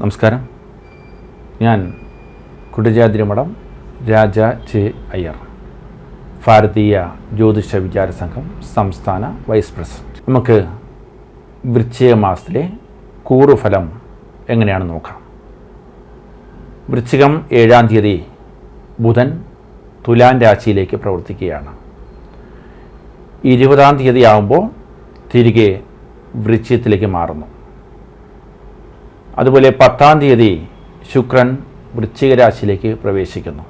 നമസ്കാരം. ഞാൻ കുടജാതിരിമഠം രാജ ജെ അയ്യർ ഭാരതീയ ജ്യോതിഷ വിചാര സംഘം സംസ്ഥാന വൈസ് പ്രസിഡന്റ്. നമുക്ക് വൃശ്ചിക മാസത്തിലെ കൂറുഫലം എങ്ങനെയാണ് നോക്കാം വൃശ്ചികം ഏഴാം തീയതി ബുധൻ തുലാൻ രാശിയിലേക്ക് പ്രവർത്തിക്കുകയാണ്. ഇരുപതാം തീയതി ആകുമ്പോൾ തിരികെ വൃശ്ചികത്തിലേക്ക് മാറുന്നു. അതുപോലെ പത്താം തീയതി ശുക്രൻ വൃശ്ചിക രാശിയിലേക്ക് പ്രവേശിക്കുന്നു.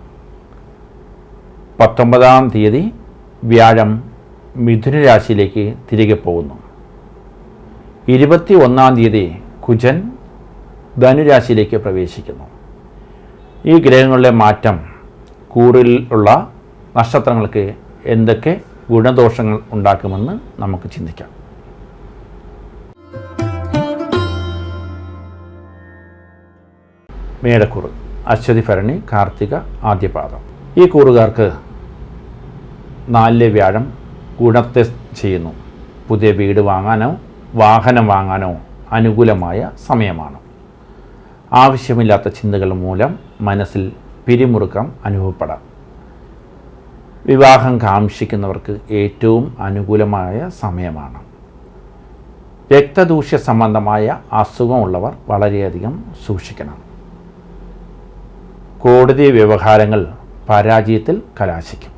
പത്തൊമ്പതാം തീയതി വ്യാഴം മിഥുന രാശിയിലേക്ക് തിരികെ പോകുന്നു. ഇരുപത്തി ഒന്നാം തീയതി കുജൻ ധനുരാശിയിലേക്ക് പ്രവേശിക്കുന്നു. ഈ ഗ്രഹങ്ങളുടെ മാറ്റം കൂറിൽ ഉള്ള നക്ഷത്രങ്ങൾക്ക് എന്തൊക്കെ ഗുണദോഷങ്ങൾ ഉണ്ടാക്കുമെന്ന് നമുക്ക് ചിന്തിക്കാം. മേടക്കൂറ് അശ്വതി ഭരണി കാർത്തിക ആദ്യപാദം. ഈ കൂറുകാർക്ക് നാലിലെ വ്യാഴം ഗുണത്തെ ചെയ്യുന്നു. പുതിയ വീട് വാങ്ങാനോ വാഹനം വാങ്ങാനോ അനുകൂലമായ സമയമാണ്. ആവശ്യമില്ലാത്ത ചിന്തകൾ മൂലം മനസ്സിൽ പിരിമുറുക്കം അനുഭവപ്പെടാം. വിവാഹം കാംക്ഷിക്കുന്നവർക്ക് ഏറ്റവും അനുകൂലമായ സമയമാണ്. രക്തദൂഷ്യ സംബന്ധമായ അസുഖമുള്ളവർ വളരെയധികം സൂക്ഷിക്കണം. കോടതി വ്യവഹാരങ്ങൾ പരാജയത്തിൽ കലാശിക്കും.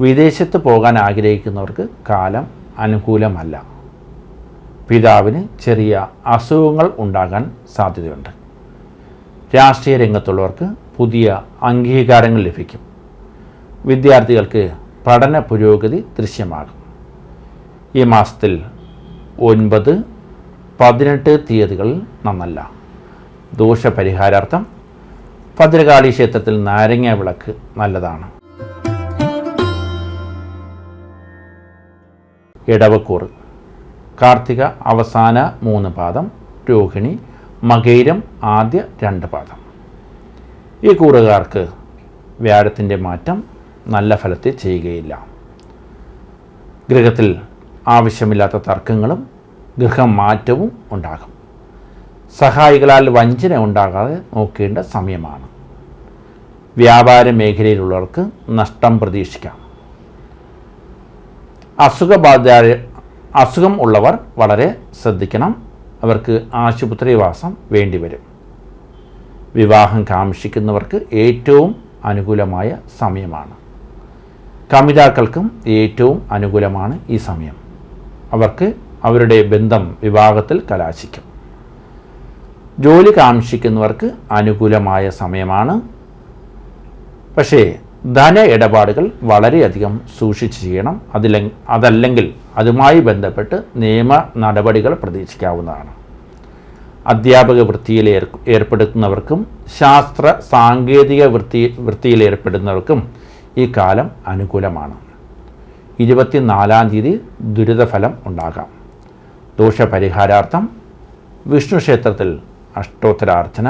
വിദേശത്ത് പോകാൻ ആഗ്രഹിക്കുന്നവർക്ക് കാലം അനുകൂലമല്ല. പിതാവിന് ചെറിയ അസുഖങ്ങൾ ഉണ്ടാകാൻ സാധ്യതയുണ്ട്. രാഷ്ട്രീയ രംഗത്തുള്ളവർക്ക് പുതിയ അംഗീകാരങ്ങൾ ലഭിക്കും. വിദ്യാർത്ഥികൾക്ക് പഠന പുരോഗതി ദൃശ്യമാകും. ഈ മാസത്തിൽ ഒൻപത് പതിനെട്ട് തീയതികൾ നന്നല്ല. ദോഷപരിഹാരാർത്ഥം ഭദ്രകാളി ക്ഷേത്രത്തിൽ നാരങ്ങ വിളക്ക് നല്ലതാണ്. എടവക്കൂർ. കാർത്തിക അവസാന മൂന്ന് പാദം രോഹിണി മകൈരം ആദ്യ രണ്ട് പാദം. ഈ കൂറുകാർക്ക് വ്യാഴത്തിന്റെ മാറ്റം നല്ല ഫലത്തെ ചെയ്യുകയില്ല. ഗൃഹത്തിൽ ആവശ്യമില്ലാത്ത തർക്കങ്ങളും ഗൃഹമാറ്റവും ഉണ്ടാകും. സഹായികളാൽ വഞ്ചന ഉണ്ടാകാതെ നോക്കേണ്ട സമയമാണ്. വ്യാപാര മേഖലയിലുള്ളവർക്ക് നഷ്ടം പ്രതീക്ഷിക്കാം. അസുഖബാധ അസുഖം ഉള്ളവർ വളരെ ശ്രദ്ധിക്കണം. അവർക്ക് ആശുപത്രിവാസം വേണ്ടിവരും. വിവാഹം കാമക്ഷിക്കുന്നവർക്ക് ഏറ്റവും അനുകൂലമായ സമയമാണ്. കമിതാക്കൾക്കും ഏറ്റവും അനുകൂലമാണ് ഈ സമയം. അവർക്ക് അവരുടെ ബന്ധം വിവാഹത്തിൽ കലാശിക്കും. ജോലി കാംക്ഷിക്കുന്നവർക്ക് അനുകൂലമായ സമയമാണ്. പക്ഷേ ധന ഇടപാടുകൾ വളരെയധികം സൂക്ഷിച്ച് ചെയ്യണം. അതില അതല്ലെങ്കിൽ അതുമായി ബന്ധപ്പെട്ട് നിയമ നടപടികൾ പ്രതീക്ഷിക്കാവുന്നതാണ്. അധ്യാപക വൃത്തിയിൽ ഏർപ്പെടുത്തുന്നവർക്കും ശാസ്ത്ര സാങ്കേതിക വൃത്തി വൃത്തിയിൽ ഏർപ്പെടുന്നവർക്കും ഈ കാലം അനുകൂലമാണ്. ഇരുപത്തിനാലാം തീയതി ദുരിതഫലം ഉണ്ടാകാം. ദോഷപരിഹാരാർത്ഥം വിഷ്ണു ക്ഷേത്രത്തിൽ അഷ്ടോത്തരാർച്ചന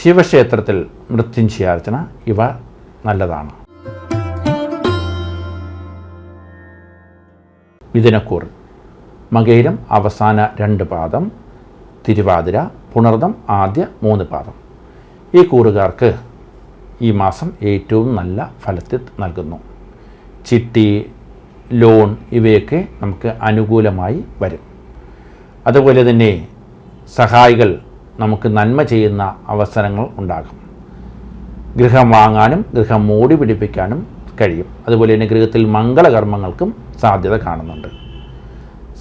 ശിവക്ഷേത്രത്തിൽ മൃത്യുഞ്ജയാർച്ചന ഇവ നല്ലതാണ്. മിഥുനക്കൂർ മകയിലും അവസാന രണ്ട് പാദം തിരുവാതിര പുണർദം ആദ്യ മൂന്ന് പാദം. ഈ കൂറുകാർക്ക് ഈ മാസം ഏറ്റവും നല്ല ഫലത്തിൽ നൽകുന്നു. ചിട്ടി ലോൺ ഇവയൊക്കെ നമുക്ക് അനുകൂലമായി വരും. അതുപോലെ തന്നെ സഹായികൾ നമുക്ക് നന്മ ചെയ്യുന്ന അവസരങ്ങൾ ഉണ്ടാകും. ഗൃഹം വാങ്ങാനും ഗൃഹം മൂടി പിടിപ്പിക്കാനും കഴിയും. അതുപോലെ തന്നെ ഗൃഹത്തിൽ മംഗളകർമ്മങ്ങൾക്കും സാധ്യത കാണുന്നുണ്ട്.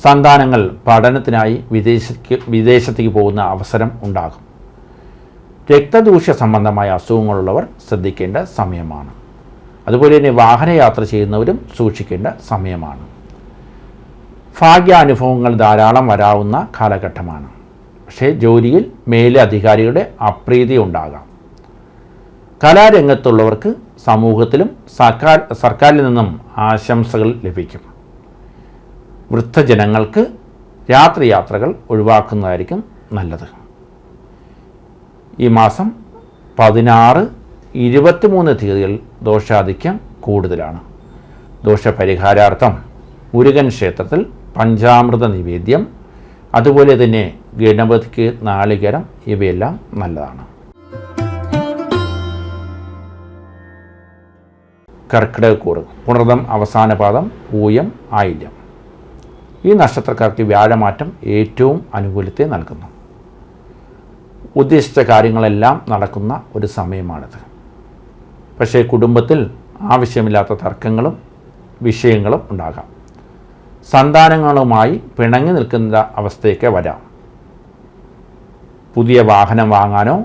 സന്താനങ്ങൾ പഠനത്തിനായി വിദേശത്തേക്ക് വിദേശത്തേക്ക് പോകുന്ന അവസരം ഉണ്ടാകും. രക്തദൂഷ്യ സംബന്ധമായ അസുഖങ്ങളുള്ളവർ ശ്രദ്ധിക്കേണ്ട സമയമാണ്. അതുപോലെ തന്നെ വാഹനയാത്ര ചെയ്യുന്നവരും സൂക്ഷിക്കേണ്ട സമയമാണ്. ഭാഗ്യാനുഭവങ്ങൾ ധാരാളം വരാവുന്ന കാലഘട്ടമാണ്. പക്ഷേ ജോലിയിൽ അധികാരികളുടെ അപ്രീതി ഉണ്ടാകാം. കലാരംഗത്തുള്ളവർക്ക് സമൂഹത്തിലും സർക്കാർ സർക്കാരിൽ നിന്നും ആശംസകൾ ലഭിക്കും. വൃദ്ധജനങ്ങൾക്ക് രാത്രിയാത്രകൾ ഒഴിവാക്കുന്നതായിരിക്കും നല്ലത്. ഈ മാസം പതിനാറ് ഇരുപത്തിമൂന്ന് തീയതികൾ ദോഷാധിക്യം കൂടുതലാണ്. ദോഷപരിഹാരാർത്ഥം മുരുകൻ ക്ഷേത്രത്തിൽ പഞ്ചാമൃത നിവേദ്യം അതുപോലെ തന്നെ ഗണപതിക്ക് നാളികേരം ഇവയെല്ലാം നല്ലതാണ്. കർക്കിടകക്കൂറ് പുണർദം അവസാന പാദം പൂയം ആയില്യം. ഈ നക്ഷത്രക്കാർക്ക് വ്യാഴമാറ്റം ഏറ്റവും അനുകൂലത്തെ നൽകുന്നു. ഉദ്ദേശിച്ച കാര്യങ്ങളെല്ലാം നടക്കുന്ന ഒരു സമയമാണിത്. പക്ഷേ കുടുംബത്തിൽ ആവശ്യമില്ലാത്ത തർക്കങ്ങളും വിഷയങ്ങളും ഉണ്ടാകാം. സന്താനങ്ങളുമായി പിണങ്ങി നിൽക്കുന്ന അവസ്ഥയൊക്കെ വരാം. പുതിയ വാഹനം വാങ്ങാനോ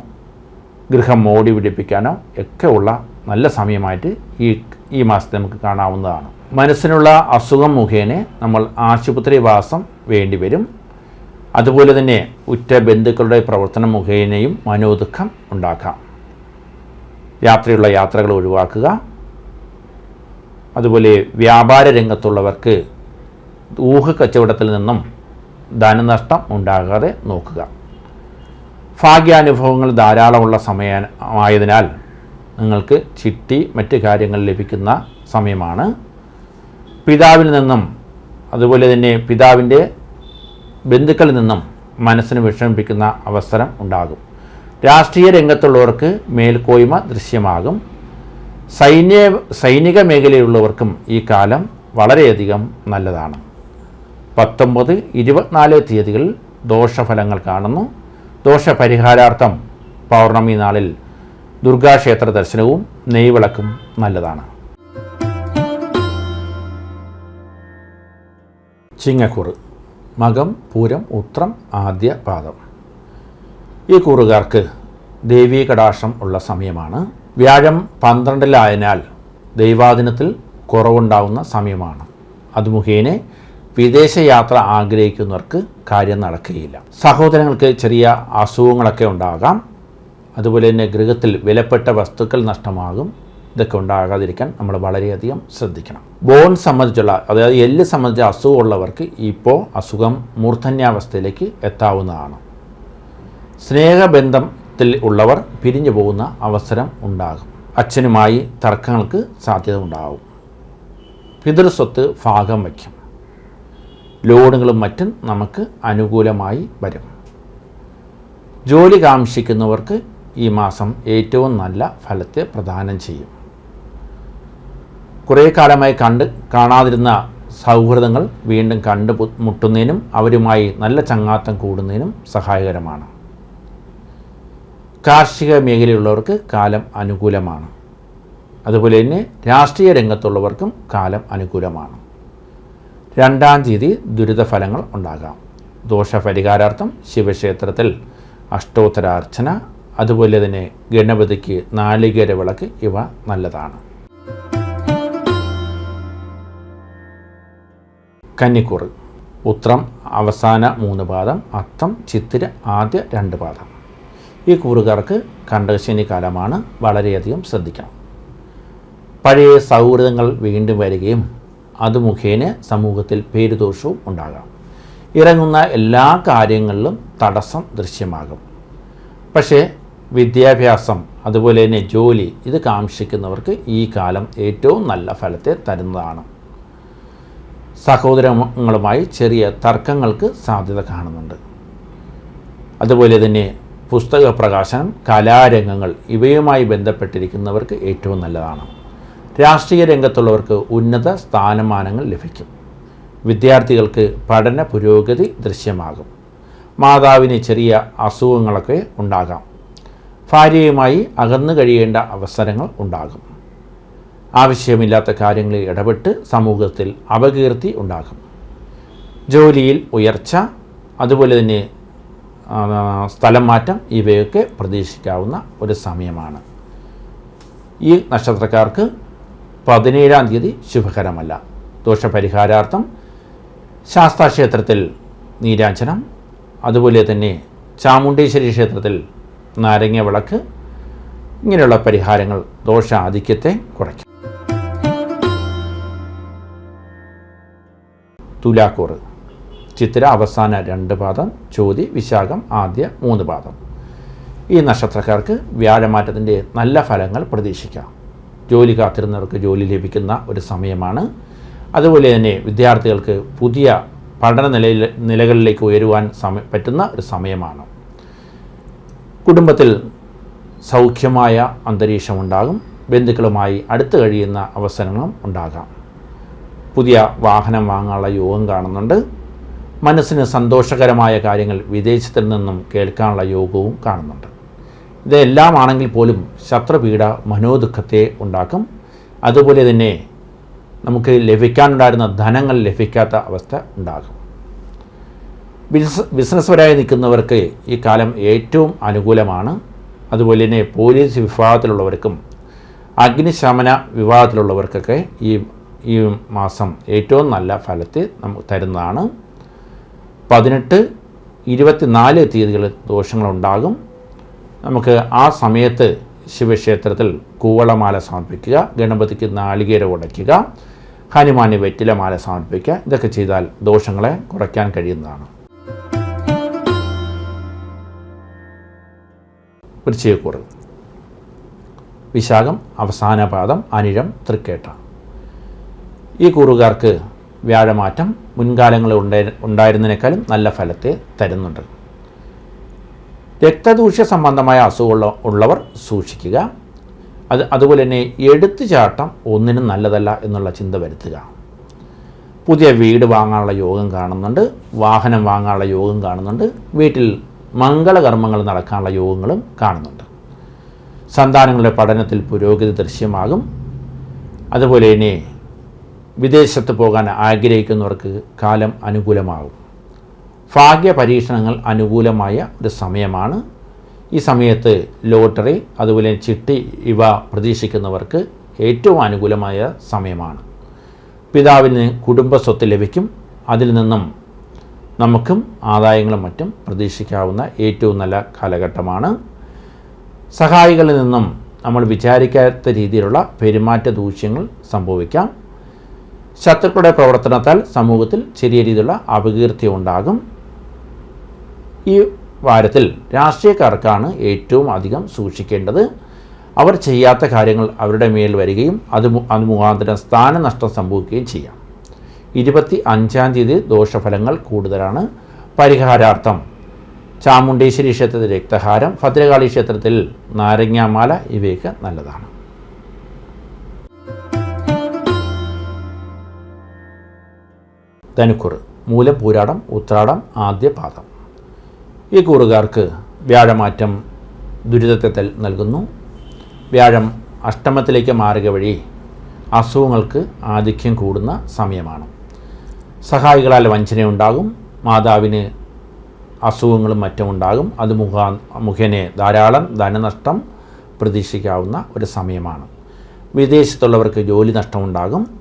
ഗൃഹം മോടി പിടിപ്പിക്കാനോ ഒക്കെ ഉള്ള നല്ല സമയമായിട്ട് ഈ ഈ മാസത്തെ നമുക്ക് കാണാവുന്നതാണ്. മനസ്സിനുള്ള അസുഖം മുഖേന നമ്മൾ ആശുപത്രിവാസം വേണ്ടിവരും അതുപോലെ തന്നെ ഉറ്റ ബന്ധുക്കളുടെ പ്രവർത്തനം മുഖേനയും മനോദുഃഖം ഉണ്ടാക്കാം. യാത്രയുള്ള യാത്രകൾ ഒഴിവാക്കുക. അതുപോലെ വ്യാപാര രംഗത്തുള്ളവർക്ക് ഊഹ കച്ചവടത്തിൽ നിന്നും ധനനഷ്ടം ഉണ്ടാകാതെ നോക്കുക. ഭാഗ്യാനുഭവങ്ങൾ ധാരാളമുള്ള സമയമായതിനാൽ നിങ്ങൾക്ക് ചിട്ടി മറ്റ് കാര്യങ്ങൾ ലഭിക്കുന്ന സമയമാണ്. പിതാവിൽ നിന്നും അതുപോലെ തന്നെ പിതാവിന്റെ ബന്ധുക്കളിൽ നിന്നും മനസ്സിന് വിഷമിപ്പിക്കുന്ന അവസരം ഉണ്ടാകും. രാഷ്ട്രീയ രംഗത്തുള്ളവർക്ക് മേൽക്കോയ്മ ദൃശ്യമാകും. സൈന്യ സൈനിക മേഖലയിലുള്ളവർക്കും ഈ കാലം വളരെയധികം നല്ലതാണ്. പത്തൊമ്പത് ഇരുപത്തിനാല് തീയതികളിൽ ദോഷഫലങ്ങൾ കാണുന്നു. ദോഷപരിഹാരാർത്ഥം പൗർണമി നാളിൽ ദുർഗാക്ഷേത്ര ദർശനവും നെയ്വിളക്കും നല്ലതാണ്. ചിങ്ങക്കൂറ് മകം പൂരം ഉത്രം ആദ്യ പാദം. ഈ കൂറുകാർക്ക് ദേവീ കടാക്ഷം ഉള്ള സമയമാണ്. വ്യാഴം പന്ത്രണ്ടിലായതിനാൽ ദൈവാദിനത്തിൽ കുറവുണ്ടാവുന്ന സമയമാണ്. അത് മുഖേന വിദേശയാത്ര ആഗ്രഹിക്കുന്നവർക്ക് കാര്യം നടക്കുകയില്ല. സഹോദരങ്ങൾക്ക് ചെറിയ അസുഖങ്ങളൊക്കെ ഉണ്ടാകാം. അതുപോലെ തന്നെ ഗൃഹത്തിൽ വിലപ്പെട്ട വസ്തുക്കൾ നഷ്ടമാകും. ഇതൊക്കെ ഉണ്ടാകാതിരിക്കാൻ നമ്മൾ വളരെയധികം ശ്രദ്ധിക്കണം. ബോൺ സംബന്ധിച്ചുള്ള അതായത് എല്ല് സംബന്ധിച്ച അസുഖമുള്ളവർക്ക് ഇപ്പോൾ അസുഖം മൂർധന്യാവസ്ഥയിലേക്ക് എത്താവുന്നതാണ്. സ്നേഹബന്ധത്തിൽ ഉള്ളവർ പിരിഞ്ഞു പോകുന്ന അവസരം ഉണ്ടാകും. അച്ഛനുമായി തർക്കങ്ങൾക്ക് സാധ്യത ഉണ്ടാകും. പിതൃസ്വത്ത് ഭാഗം വയ്ക്കും. ലോണുകളും മറ്റും നമുക്ക് അനുകൂലമായി വരും. ജോലി കാംക്ഷിക്കുന്നവർക്ക് ഈ മാസം ഏറ്റവും നല്ല ഫലത്തെ പ്രദാനം ചെയ്യും. കുറേ കാലമായി കണ്ട് കാണാതിരുന്ന സൗഹൃദങ്ങൾ വീണ്ടും കണ്ടു മുട്ടുന്നതിനും അവരുമായി നല്ല ചങ്ങാത്തം കൂടുന്നതിനും സഹായകരമാണ്. കാർഷിക മേഖലയിലുള്ളവർക്ക് കാലം അനുകൂലമാണ്. അതുപോലെ തന്നെ രാഷ്ട്രീയ രംഗത്തുള്ളവർക്കും കാലം അനുകൂലമാണ്. രണ്ടാം തീയതി ദുരിതഫലങ്ങൾ ഉണ്ടാകാം. ദോഷപരിഹാരാർത്ഥം ശിവക്ഷേത്രത്തിൽ അഷ്ടോത്തരാർച്ചന അതുപോലെ തന്നെ ഗണപതിക്ക് നാളികേര വിളക്ക് ഇവ നല്ലതാണ്. കന്നിക്കൂറ്. ഉത്രം അവസാന മൂന്ന് പാദം അത്തം ചിത്തിര ആദ്യ രണ്ട് പാദം. ഈ കൂറുകാർക്ക് കണ്ടകശനി കാലമാണ് വളരെയധികം ശ്രദ്ധിക്കണം. പഴയ സൗഹൃദങ്ങൾ വീണ്ടും വരികയും അത് മുഖേന സമൂഹത്തിൽ പേരുദോഷവും ഉണ്ടാകാം. ഇറങ്ങുന്ന എല്ലാ കാര്യങ്ങളിലും തടസ്സം ദൃശ്യമാകും. പക്ഷേ വിദ്യാഭ്യാസം അതുപോലെ തന്നെ ജോലി ഇത് കാക്ഷിക്കുന്നവർക്ക് ഈ കാലം ഏറ്റവും നല്ല ഫലത്തെ തരുന്നതാണ്. സഹോദരങ്ങളുമായി ചെറിയ തർക്കങ്ങൾക്ക് സാധ്യത കാണുന്നുണ്ട്. അതുപോലെ തന്നെ പുസ്തക പ്രകാശനം കലാരംഗങ്ങൾ ഇവയുമായി ബന്ധപ്പെട്ടിരിക്കുന്നവർക്ക് ഏറ്റവും നല്ലതാണ്. രാഷ്ട്രീയ രംഗത്തുള്ളവർക്ക് ഉന്നത സ്ഥാനമാനങ്ങൾ ലഭിക്കും. വിദ്യാർത്ഥികൾക്ക് പഠന പുരോഗതി ദൃശ്യമാകും. മാതാവിന് ചെറിയ അസുഖങ്ങളൊക്കെ ഉണ്ടാകാം. ഭാര്യയുമായി അകന്നു കഴിയേണ്ട അവസരങ്ങൾ ഉണ്ടാകും. ആവശ്യമില്ലാത്ത കാര്യങ്ങളിൽ ഇടപെട്ട് സമൂഹത്തിൽ അപകീർത്തി ഉണ്ടാകും. ജോലിയിൽ ഉയർച്ച അതുപോലെ തന്നെ സ്ഥലം മാറ്റം ഇവയൊക്കെ പ്രതീക്ഷിക്കാവുന്ന ഒരു സമയമാണ്. ഈ നക്ഷത്രക്കാർക്ക് പതിനേഴാം തീയതി ശുഭകരമല്ല. ദോഷപരിഹാരാർത്ഥം ശാസ്താക്ഷേത്രത്തിൽ നീരാഞ്ജനം അതുപോലെ തന്നെ ചാമുണ്ടേശ്വരി ക്ഷേത്രത്തിൽ നാരങ്ങ വിളക്ക് ഇങ്ങനെയുള്ള പരിഹാരങ്ങൾ ദോഷ ആധിക്യത്തെ കുറയ്ക്കും. തുലാക്കൂറ് ചിത്തിര അവസാന രണ്ട് പാദം ചോതി വിശാഖം ആദ്യ മൂന്ന് പാദം. ഈ നക്ഷത്രക്കാർക്ക് വ്യാഴമാറ്റത്തിന്റെ നല്ല ഫലങ്ങൾ പ്രതീക്ഷിക്കാം. ജോലി കാത്തിരുന്നവർക്ക് ജോലി ലഭിക്കുന്ന ഒരു സമയമാണ്. അതുപോലെ തന്നെ വിദ്യാർത്ഥികൾക്ക് പുതിയ പഠന നിലയിൽ നിലകളിലേക്ക് ഉയരുവാൻ സമയ പറ്റുന്ന ഒരു സമയമാണ്. കുടുംബത്തിൽ സൗഖ്യമായ അന്തരീക്ഷമുണ്ടാകും. ബന്ധുക്കളുമായി അടുത്ത് കഴിയുന്ന അവസരങ്ങളും ഉണ്ടാകാം. പുതിയ വാഹനം വാങ്ങാനുള്ള യോഗം കാണുന്നുണ്ട്. മനസ്സിന് സന്തോഷകരമായ കാര്യങ്ങൾ വിദേശത്തിൽ നിന്നും കേൾക്കാനുള്ള യോഗവും കാണുന്നുണ്ട്. ഇതെല്ലാം ആണെങ്കിൽ പോലും ശത്രുപീഡ മനോദുഃഖത്തെ ഉണ്ടാക്കും. അതുപോലെ തന്നെ നമുക്ക് ലഭിക്കാനുണ്ടായിരുന്ന ധനങ്ങൾ ലഭിക്കാത്ത അവസ്ഥ ഉണ്ടാകും. ബിസിനസ് ബിസിനസ്സുപരമായി നിൽക്കുന്നവർക്ക് ഈ കാലം ഏറ്റവും അനുകൂലമാണ്. അതുപോലെ തന്നെ പോലീസ് വിഭാഗത്തിലുള്ളവർക്കും അഗ്നിശമന വിഭാഗത്തിലുള്ളവർക്കൊക്കെ ഈ ഈ മാസം ഏറ്റവും നല്ല ഫലത്തെ നമുക്ക് തരുന്നതാണ്. പതിനെട്ട് ഇരുപത്തിനാല് തീയതികളിൽ ദോഷങ്ങളുണ്ടാകും. നമുക്ക് ആ സമയത്ത് ശിവക്ഷേത്രത്തിൽ കൂവളമാല സമർപ്പിക്കുക ഗണപതിക്ക് നാളികേര ഉടയ്ക്കുക ഹനുമാന് വെറ്റിലമാല സമർപ്പിക്കുക. ഇതൊക്കെ ചെയ്താൽ ദോഷങ്ങളെ കുറയ്ക്കാൻ കഴിയുന്നതാണ്. വൃശ്ചികക്കൂറ് വിശാഖം അവസാന പാദം അനിഴം തൃക്കേട്ട. ഈ കൂറുകാർക്ക് വ്യാഴമാറ്റം മുൻകാലങ്ങളിൽ ഉണ്ടായി ഉണ്ടായിരുന്നതിനേക്കാളും നല്ല ഫലത്തെ തരുന്നുണ്ട്. രക്തദൂഷ്യ സംബന്ധമായ അസുഖമുള്ള ഉള്ളവർ സൂക്ഷിക്കുക. അത് അതുപോലെ തന്നെ എടുത്തുചാട്ടം ഒന്നിനും നല്ലതല്ല എന്നുള്ള ചിന്ത വരുത്തുക. പുതിയ വീട് വാങ്ങാനുള്ള യോഗം കാണുന്നുണ്ട് വാഹനം വാങ്ങാനുള്ള യോഗം കാണുന്നുണ്ട് വീട്ടിൽ മംഗളകർമ്മങ്ങൾ നടക്കാനുള്ള യോഗങ്ങളും കാണുന്നുണ്ട്. സന്താനങ്ങളുടെ പഠനത്തിൽ പുരോഗതി ദൃശ്യമാകും. അതുപോലെ തന്നെ വിദേശത്ത് പോകാൻ ആഗ്രഹിക്കുന്നവർക്ക് കാലം അനുകൂലമാകും. ഭാഗ്യ പരീക്ഷണങ്ങൾ അനുകൂലമായ ഒരു സമയമാണ്. ഈ സമയത്ത് ലോട്ടറി അതുപോലെ ചിട്ടി ഇവ പ്രതീക്ഷിക്കുന്നവർക്ക് ഏറ്റവും അനുകൂലമായ സമയമാണ്. പിതാവിന് കുടുംബ സ്വത്ത് ലഭിക്കും. അതിൽ നിന്നും നമുക്കും ആദായങ്ങളും മറ്റും പ്രതീക്ഷിക്കാവുന്ന ഏറ്റവും നല്ല കാലഘട്ടമാണ്. സഹായികളിൽ നിന്നും നമ്മൾ വിചാരിക്കാത്ത രീതിയിലുള്ള പെരുമാറ്റ ദൂഷ്യങ്ങൾ സംഭവിക്കാം. ശത്രുക്കളുടെ പ്രവർത്തനത്താൽ സമൂഹത്തിൽ ചെറിയ രീതിയിലുള്ള അപകീർത്തി ഉണ്ടാകും. ഈ വാരത്തിൽ രാഷ്ട്രീയക്കാർക്കാണ് ഏറ്റവും അധികം സൂക്ഷിക്കേണ്ടത്. അവർ ചെയ്യാത്ത കാര്യങ്ങൾ അവരുടെ മേൽ വരികയും അത് അത് മുഖാന്തരം സ്ഥാനനഷ്ടം സംഭവിക്കുകയും ചെയ്യാം. ഇരുപത്തി അഞ്ചാം തീയതി ദോഷഫലങ്ങൾ കൂടുതലാണ്. പരിഹാരാർത്ഥം ചാമുണ്ടേശ്വരി ക്ഷേത്രത്തിൽ രക്തഹാരം ഭദ്രകാളി ക്ഷേത്രത്തിൽ നാരങ്ങാമാല ഇവയൊക്കെ നല്ലതാണ്. ധനുക്കുറ് മൂലം പൂരാടം ഉത്രാടം ആദ്യ പാദം ഈ കൂറുകാർക്ക് വ്യാഴമാറ്റം ദുരിതത്തെ നൽകുന്നു. വ്യാഴം അഷ്ടമത്തിലേക്ക് മാറുക വഴി അസുഖങ്ങൾക്ക് ആധിക്യം കൂടുന്ന സമയമാണ്. സഹായികളാൽ വഞ്ചനയുണ്ടാകും. മാതാവിന് അസുഖങ്ങളും മറ്റും ഉണ്ടാകും. അത് മുഖാ മുഖേന ധാരാളം ധനനഷ്ടം പ്രതീക്ഷിക്കാവുന്ന ഒരു സമയമാണ്. വിദേശത്തുള്ളവർക്ക് ജോലി നഷ്ടമുണ്ടാകും.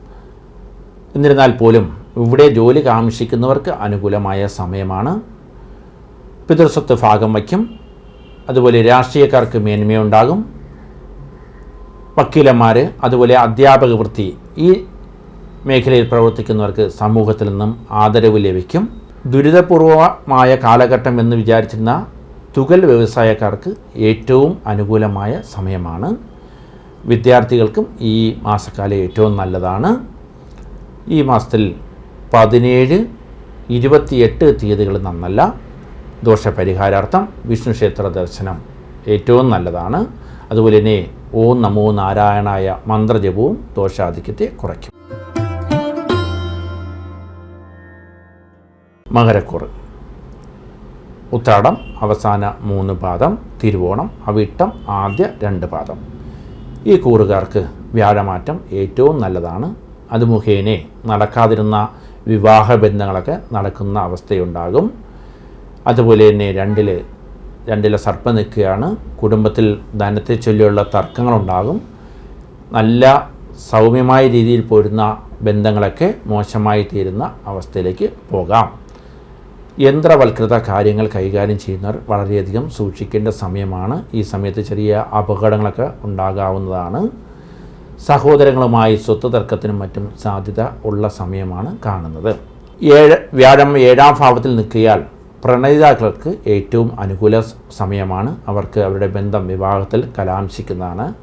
എന്നിരുന്നാൽ പോലും ഇവിടെ ജോലി കാംക്ഷിക്കുന്നവർക്ക് അനുകൂലമായ സമയമാണ്. പിതൃസ്വത്ത് ഭാഗം വയ്ക്കും. അതുപോലെ രാഷ്ട്രീയക്കാർക്ക് മേന്മയുണ്ടാകും വക്കീലന്മാർ അതുപോലെ അധ്യാപക വൃത്തി ഈ മേഖലയിൽ പ്രവർത്തിക്കുന്നവർക്ക് സമൂഹത്തിൽ നിന്നും ആദരവ് ലഭിക്കും. ദുരിതപൂർവമായ കാലഘട്ടം എന്ന് വിചാരിച്ചിരുന്ന തുകൽ വ്യവസായക്കാർക്ക് ഏറ്റവും അനുകൂലമായ സമയമാണ്. വിദ്യാർത്ഥികൾക്കും ഈ മാസക്കാലം ഏറ്റവും നല്ലതാണ്. ഈ മാസത്തിൽ പതിനേഴ് ഇരുപത്തിയെട്ട് തീയതികൾ നന്നല്ല ദോഷപരിഹാരാർത്ഥം വിഷ്ണു ക്ഷേത്ര ദർശനം ഏറ്റവും നല്ലതാണ്. അതുപോലെ തന്നെ ഓം നമോ നാരായണായ മന്ത്രജപവും ദോഷാധിക്യത്തെ കുറയ്ക്കും. മകരക്കുറ്. ഉത്രാടം അവസാന മൂന്ന് പാദം തിരുവോണം അവിട്ടം ആദ്യ രണ്ട് പാദം. ഈ കൂറുകാർക്ക് വ്യാഴമാറ്റം ഏറ്റവും നല്ലതാണ്. അത് മുഖേനെ നടക്കാതിരുന്ന വിവാഹ ബന്ധങ്ങളൊക്കെ നടക്കുന്ന അവസ്ഥയുണ്ടാകും. അതുപോലെ തന്നെ രണ്ടിൽ രണ്ടിലെ സർപ്പം നിൽക്കുകയാണ്. കുടുംബത്തിൽ ധനത്തെ ചൊല്ലിയുള്ള തർക്കങ്ങളുണ്ടാകും. നല്ല സൗമ്യമായ രീതിയിൽ പോരുന്ന ബന്ധങ്ങളൊക്കെ മോശമായി തീരുന്ന അവസ്ഥയിലേക്ക് പോകാം. യന്ത്രവൽകൃത കാര്യങ്ങൾ കൈകാര്യം ചെയ്യുന്നവർ വളരെയധികം സൂക്ഷിക്കേണ്ട സമയമാണ്. ഈ സമയത്ത് ചെറിയ അപകടങ്ങളൊക്കെ ഉണ്ടാകാവുന്നതാണ്. സഹോദരങ്ങളുമായി സ്വത്ത് തർക്കത്തിനും മറ്റും സാധ്യത ഉള്ള സമയമാണ് കാണുന്നത്. ഏഴ് വ്യാഴം ഏഴാം ഭാവത്തിൽ നിൽക്കിയാൽ പ്രണയിതാക്കൾക്ക് ഏറ്റവും അനുകൂല സമയമാണ്. അവർക്ക് അവരുടെ ബന്ധം വിവാഹത്തിൽ കലാംശിക്കുന്നതാണ്.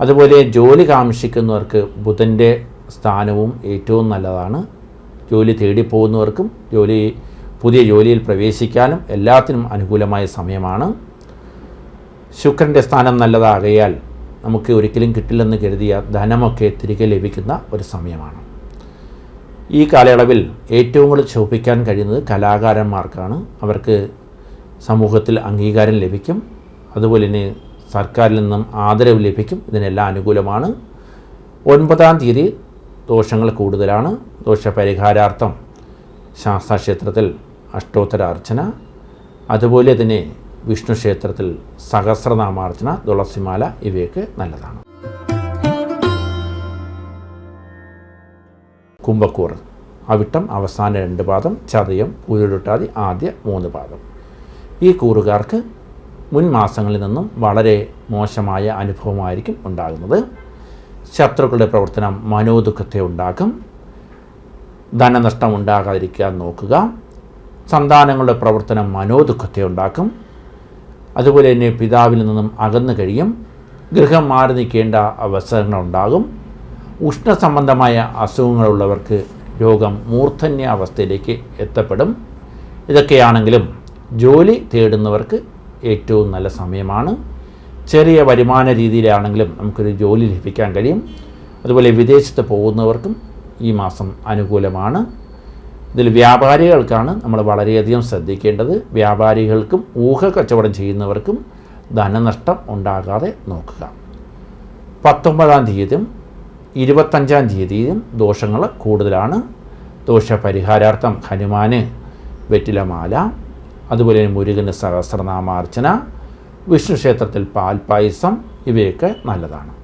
അതുപോലെ ജോലി കാംക്ഷിക്കുന്നവർക്ക് ബുധന്റെ സ്ഥാനവും ഏറ്റവും നല്ലതാണ്. ജോലി തേടിപ്പോകുന്നവർക്കും ജോലി പുതിയ ജോലിയിൽ പ്രവേശിക്കാനും എല്ലാത്തിനും അനുകൂലമായ സമയമാണ്. ശുക്രന്റെ സ്ഥാനം നല്ലതാകയാൽ നമുക്ക് ഒരിക്കലും കിട്ടില്ലെന്ന് കരുതിയ ധനമൊക്കെ തിരികെ ലഭിക്കുന്ന ഒരു സമയമാണ്. ഈ കാലയളവിൽ ഏറ്റവും കൂടുതൽ ശോഭിക്കാൻ കഴിയുന്നത് കലാകാരന്മാർക്കാണ്. അവർക്ക് സമൂഹത്തിൽ അംഗീകാരം ലഭിക്കും. അതുപോലെ തന്നെ സർക്കാരിൽ നിന്നും ആദരവ് ലഭിക്കും. ഇതിനെല്ലാം അനുകൂലമാണ്. ഒൻപതാം തീയതി ദോഷങ്ങൾ കൂടുതലാണ്. ദോഷപരിഹാരാർത്ഥം ശാസ്താക്ഷേത്രത്തിൽ അഷ്ടോത്തര അർച്ചന അതുപോലെ തന്നെ വിഷ്ണു ക്ഷേത്രത്തിൽ സഹസ്രനാമാർച്ചന തുളസിമാല ഇവയൊക്കെ നല്ലതാണ്. കുംഭക്കൂർ. അവിട്ടം അവസാന രണ്ട് പാദം ചതയം ഉരുട്ടാതി ആദ്യ മൂന്ന് പാദം. ഈ കൂറുകാർക്ക് മുൻ മാസങ്ങളിൽ നിന്നും വളരെ മോശമായ അനുഭവമായിരിക്കും ഉണ്ടാകുന്നത്. ശത്രുക്കളുടെ പ്രവർത്തനം മനോദുഃഖത്തെ ഉണ്ടാക്കും. ധനനഷ്ടം ഉണ്ടാകാതിരിക്കാൻ നോക്കുക. സന്താനങ്ങളുടെ പ്രവർത്തനം മനോദുഃഖത്തെ ഉണ്ടാക്കും. അതുപോലെ തന്നെ പിതാവിൽ നിന്നും അകന്നു കഴിയും. ഗൃഹം മാറി നിൽക്കേണ്ട അവസരങ്ങളുണ്ടാകും ഉഷ്ണസംബന്ധമായ അസുഖങ്ങളുള്ളവർക്ക് രോഗം മൂർധന്യ അവസ്ഥയിലേക്ക് എത്തപ്പെടും. ഇതൊക്കെയാണെങ്കിലും ജോലി തേടുന്നവർക്ക് ഏറ്റവും നല്ല സമയമാണ്. ചെറിയ വരുമാന രീതിയിലാണെങ്കിലും നമുക്കൊരു ജോലി ലഭിക്കാൻ കഴിയും. അതുപോലെ വിദേശത്ത് പോകുന്നവർക്കും ഈ മാസം അനുകൂലമാണ്. ഇതിൽ വ്യാപാരികൾക്കാണ് നമ്മൾ വളരെയധികം ശ്രദ്ധിക്കേണ്ടത്. വ്യാപാരികൾക്കും ഊഹ കച്ചവടം ചെയ്യുന്നവർക്കും ധനനഷ്ടം ഉണ്ടാകാതെ നോക്കുക. പത്തൊമ്പതാം തീയതിയും ഇരുപത്തഞ്ചാം തീയതിയും ദോഷങ്ങൾ കൂടുതലാണ്. ദോഷപരിഹാരാർത്ഥം ഹനുമാന് വെറ്റിലമാല അതുപോലെ മുരുകന് സഹസ്രനാമാർച്ചന വിഷ്ണു ക്ഷേത്രത്തിൽ പാൽപ്പായസം ഇവയൊക്കെ നല്ലതാണ്.